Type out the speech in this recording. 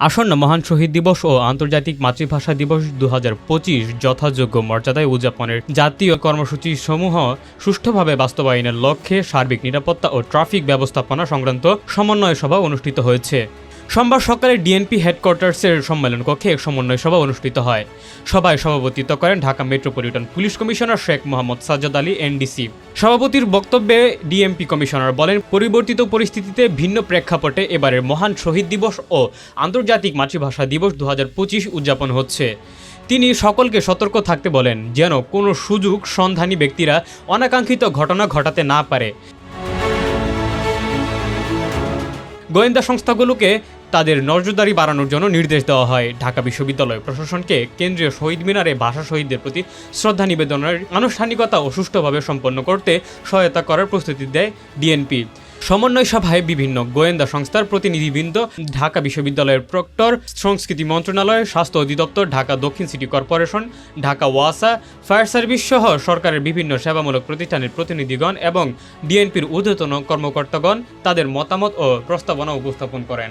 আসন্ন মহান শহীদ দিবস ও আন্তর্জাতিক মাতৃভাষা দিবস দু হাজার পঁচিশ যথাযোগ্য মর্যাদায় উদযাপনের জাতীয় কর্মসূচি সমূহ সুষ্ঠুভাবে বাস্তবায়নের লক্ষ্যে সার্বিক নিরাপত্তা ও ট্রাফিক ব্যবস্থাপনা সংক্রান্ত সমন্বয় সভা অনুষ্ঠিত হয়েছে। সোমবার সকালে ডিএনপি হেডকোয়ার্টার্সের সম্মেলন কক্ষে এক সমন্বয় সভা অনুষ্ঠিত হয়। সভায় সভাপতিত্ব করেন Dhaka metropolitan police commissioner Sheikh Mohammad Sajjad Ali, NDC. সভাপতির বক্তব্যে ডিএমপি কমিশনার বলেন, পরিবর্তিত পরিস্থিতিতে ভিন্ন প্রেক্ষাপটে এবারের মহান শহীদ দিবস ও আন্তর্জাতিক মাতৃভাষা দিবস দু হাজার পঁচিশ উদযাপন হচ্ছে। তিনি সকলকে সতর্ক থাকতে বলেন, যেন কোনো সুযোগ সন্ধানী ব্যক্তিরা অনাকাঙ্ক্ষিত ঘটনা ঘটাতে না পারে। গোয়েন্দা সংস্থাগুলোকে তাদের নজরদারি বাড়ানোর জন্য নির্দেশ দেওয়া হয়। ঢাকা বিশ্ববিদ্যালয় প্রশাসনকে কেন্দ্রীয় শহীদ মিনারে ভাষা শহীদদের প্রতি শ্রদ্ধা নিবেদনের আনুষ্ঠানিকতা ও সুষ্ঠুভাবে সম্পন্ন করতে সহায়তা করার প্রস্তুতি দেয় ডিএনপি সমন্বয় সভায় বিভিন্ন গোয়েন্দা সংস্থার প্রতিনিধিবৃন্দ, ঢাকা বিশ্ববিদ্যালয়ের প্রক্টর, সংস্কৃতি মন্ত্রণালয়, স্বাস্থ্য অধিদপ্তর, ঢাকা দক্ষিণ সিটি কর্পোরেশন, ঢাকা ওয়াসা, ফায়ার সার্ভিস সহ সরকারের বিভিন্ন সেবামূলক প্রতিষ্ঠানের প্রতিনিধিগণ এবং ডিএনপির ঊর্ধ্বতন কর্মকর্তাগণ তাদের মতামত ও প্রস্তাবনা উপস্থাপন করেন।